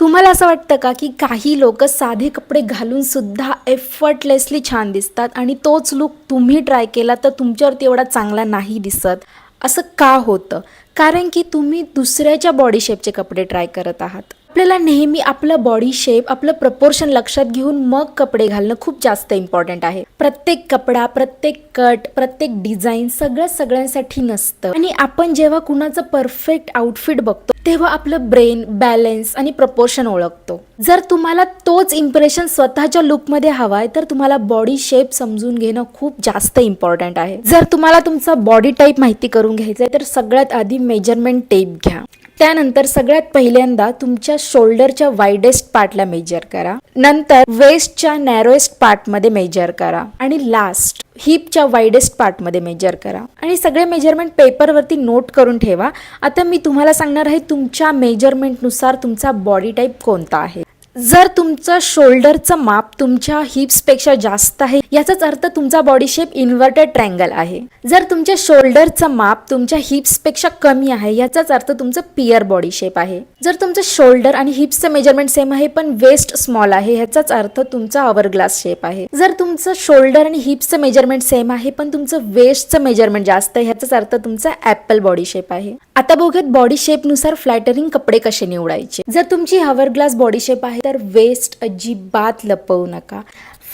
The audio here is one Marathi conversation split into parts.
तुम्हाला असं वाटतं का की काही लोक साधे कपडे घालून सुद्धा एफर्टलेसली छान दिसतात आणि तोच लुक तुम्ही ट्राय केला तर तुमच्यावरती एवढा चांगला नाही दिसत? असं का होतं? कारण की तुम्ही दुसऱ्याच्या बॉडी शेपचे कपडे ट्राय करत आहात. आपल्याला नेहमी आपलं बॉडी शेप आपलं प्रपोर्शन लक्षात घेऊन मग कपडे घालणं खूप जास्त इम्पॉर्टंट आहे. प्रत्येक कपडा प्रत्येक कट प्रत्येक डिझाईन सगळं सगळ्यांसाठी नसतं. आणि आपण जेव्हा कुणाचं परफेक्ट आउटफिट बघतो तेव्हा आपलं ब्रेन बॅलन्स आणि प्रपोर्शन ओळखतो. जर तुम्हाला तोच इम्प्रेशन स्वतःच्या लुकमध्ये हवाय तर तुम्हाला बॉडी शेप समजून घेणं खूप जास्त इम्पॉर्टंट आहे. जर तुम्हाला तुमचा बॉडी टाईप माहिती करून घ्यायचा आहे तर सगळ्यात आधी मेजरमेंट टेप घ्या. त्यानंतर सगळ्यात पहिल्यांदा तुमच्या शोल्डरच्या वाईडेस्ट पार्टला मेजर करा. नंतर वेस्टच्या नॅरोएस्ट पार्टमध्ये मेजर करा. आणि लास्ट हिपच्या वाईडेस्ट पार्टमध्ये मेजर करा. आणि सगळे मेजरमेंट पेपरवरती नोट करून ठेवा. आता मी तुम्हाला सांगणार आहे तुमच्या मेजरमेंटनुसार तुमचा बॉडी टाईप कोणता आहे. जर तुमचं शोल्डरचं माप तुमच्या हिप्सपेक्षा जास्त आहे याचाच अर्थ तुमचा बॉडी शेप इन्व्हर्टेड ट्रँगल आहे. जर तुमच्या शोल्डरचं माप तुमच्या हिप्सपेक्षा कमी आहे याचाच अर्थ तुमचं पियर बॉडी शेप आहे. जर तुमचं शोल्डर आणि हिप्सचं मेजरमेंट सेम आहे पण वेस्ट स्मॉल आहे ह्याचाच अर्थ तुमचा अवर ग्लास शेप आहे. जर तुमचं शोल्डर आणि हिप्सचं मेजरमेंट सेम आहे पण तुमचं वेस्टचं मेजरमेंट जास्त आहे ह्याचाच अर्थ तुमचा ऍपल बॉडी शेप आहे. आता बघूयात बॉडी शेपनुसार फ्लॅटरिंग कपडे कसे निवडायचे. जर तुमची हवर ग्लास बॉडी शेप आहे तर वेस्ट अजिबात लपवू नका.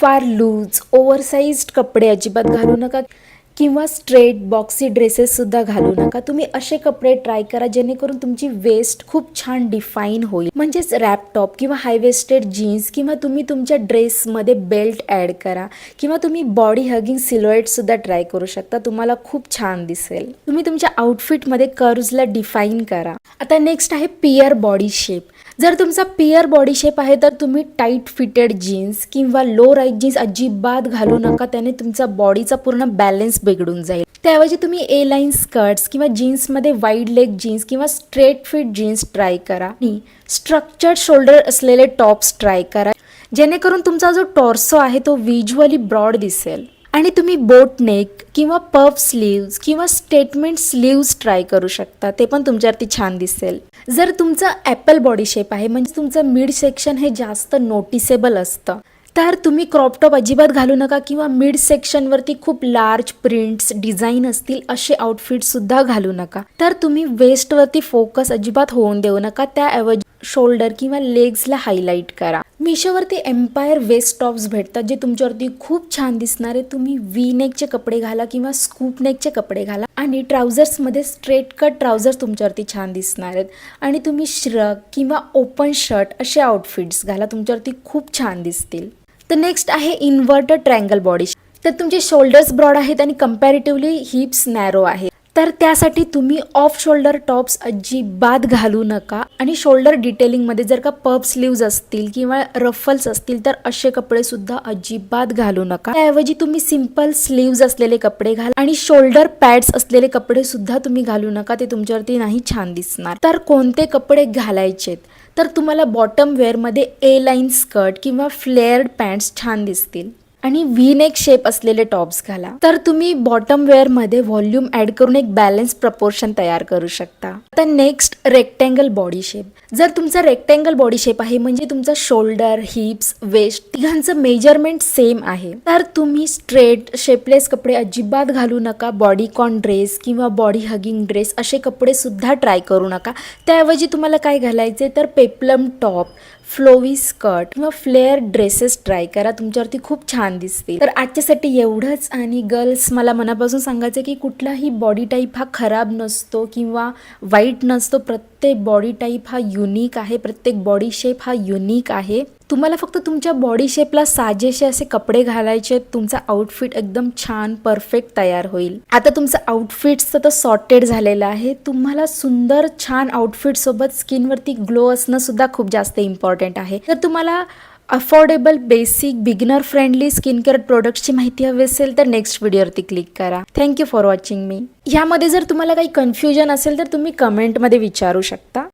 फार लूज ओव्हरसाईज्ड कपडे अजिबात घालू नका किंवा स्ट्रेट बॉक्सी ड्रेसेस सुद्धा घालू नका. तुम्ही असे कपडे ट्राय करा जेणेकरून तुमची वेस्ट खूप छान डिफाईन होईल. म्हणजेच रॅप टॉप किंवा हायवेस्टेड जीन्स किंवा तुम्ही तुमच्या ड्रेसमध्ये बेल्ट ॲड करा किंवा तुम्ही बॉडी हगिंग सिलोएट सुद्धा ट्राय करू शकता. तुम्हाला खूप छान दिसेल. तुम्ही तुमच्या आउटफिटमध्ये कर्जला डिफाईन करा. आता नेक्स्ट आहे पियर बॉडी शेप जर तुमचा पिअर बॉडी शेप आहे तर तुम्ही टाईट फिटेड जीन्स किंवा लो राईट जीन्स अजिबात घालू नका. त्याने तुमचा बॉडीचा पूर्ण बॅलन्स बिघडून जाईल. त्याऐवजी तुम्ही ए लाईन स्कर्ट्स किंवा जीन्समध्ये वाईड लेग जीन्स किंवा स्ट्रेट फिट जीन्स ट्राय करा. आणि स्ट्रक्चर्ड शोल्डर असलेले टॉप्स ट्राय करा. जेणेकरून तुमचा जो टॉर्सो आहे तो व्हिज्युअली ब्रॉड दिसेल. आणि तुम्ही बोट नेक किंवा पफ स्लीव्ज किंवा स्टेटमेंट स्लीव्ज ट्राय करू शकता. ते पण तुमच्यावरती छान दिसेल. जर तुमचं ॲपल बॉडी शेप आहे म्हणजे तुमचं मिड सेक्शन हे जास्त नोटिसेबल असतं. तर तुम्ही क्रॉप टॉप अजिबात घालू नका किंवा मिड सेक्शनवरती खूप लार्ज प्रिंट्स डिझाईन असतील असे आउटफिटसुद्धा घालू नका. तर तुम्ही वेस्टवरती फोकस अजिबात होऊन देऊ नका. त्याऐवजी शोल्डर किंवा लेग्सला हायलाईट करा. मिशोवरती एम्पायर वेस्ट टॉप्स भेटतात जे तुमच्यावरती खूप छान दिसणारे तुम्ही वी नेकचे कपडे घाला किंवा स्कूप नेकचे कपडे घाला आणि ट्राउझर्समध्ये स्ट्रेट कट ट्राउझर्स तुमच्यावरती छान दिसणार आहेत. आणि तुम्ही श्रग किंवा ओपन शर्ट असे आउटफिट्स घाला तुमच्यावरती खूप छान दिसतील. तर नेक्स्ट आहे इन्व्हर्टर ट्रँगल बॉडी तर तुमचे शोल्डर्स ब्रॉड आहेत आणि कम्पॅरेटिव्हली हिप्स नॅरो आहेत. तर त्यासाठी तुम्ही ऑफ शोल्डर टॉप्स अजिबात घालू नका. आणि शोल्डर डिटेलिंगमध्ये जर का पब स्लीव्ज असतील किंवा रफल्स असतील तर असे कपडे सुद्धा अजिबात घालू नका. त्याऐवजी तुम्ही सिंपल स्लीव्ज असलेले कपडे घाला आणि शोल्डर पॅड्स असलेले कपडे सुद्धा तुम्ही घालू नका. ते तुमच्यावरती नाही छान दिसणार. तर कोणते कपडे घालायचेत? तर तुम्हाला बॉटम वेअरमध्ये ए लाईन स्कर्ट किंवा फ्लेअर्ड पॅन्ट्स छान दिसतील. आणि व्ही नेक शेप असलेले टॉप्स घाला. तर तुम्ही बॉटम वेअरमध्ये व्हॉल्यूम ऍड करून एक बॅलन्स प्रपोर्शन तयार करू शकता. आता नेक्स्ट रेक्टँगल बॉडी शेप जर तुमचा रेक्टँगल बॉडी शेप आहे म्हणजे तुमचा शोल्डर हिप्स वेस्ट तिघांचं मेजरमेंट सेम आहे. तर तुम्ही स्ट्रेट शेपलेस कपडे अजिबात घालू नका. बॉडीकॉन ड्रेस किंवा बॉडी हगिंग ड्रेस असे कपडे सुद्धा ट्राय करू नका. त्याऐवजी तुम्हाला काय घालायचे तर पेप्लम टॉप फ्लोवी स्कर्ट किंवा फ्लेअर ड्रेसेस ट्राय करा. तुमच्यावरती खूप छान दिसते तर आजच्यासाठी एवढंच आणि गर्ल्स मला मनापासून सांगायचं की कुठलाही बॉडी टाईप हा खराब नसतो किंवा वाईट नसतो. प्रत्येक बॉडी टाईप हा युनिक आहे प्रत्येक बॉडी शेप हा युनिक आहे. तुम्हाला फक्त तुमच्या बॉडी शेपला साजेसे असे कपडे घालायचे तुमचा आउटफिट एकदम छान परफेक्ट तयार होईल. आता तुमचं आउटफिट्सचं तर सॉर्टेड झालेलं आहे. तुम्हाला सुंदर छान आउटफिट सोबत स्किनवरती ग्लो असणं सुद्धा खूप जास्त इम्पॉर्टंट आहे. तर तुम्हाला affordable basic beginner friendly skin care प्रोडक्ट्सची माहिती हवी असेल तर नेक्स्ट व्हिडिओवरती क्लिक करा. थँक्यू फॉर वॉचिंग मी ह्यामध्ये जर तुम्हाला काही कन्फ्युजन असेल तर तुम्ही कमेंटमध्ये विचारू शकता.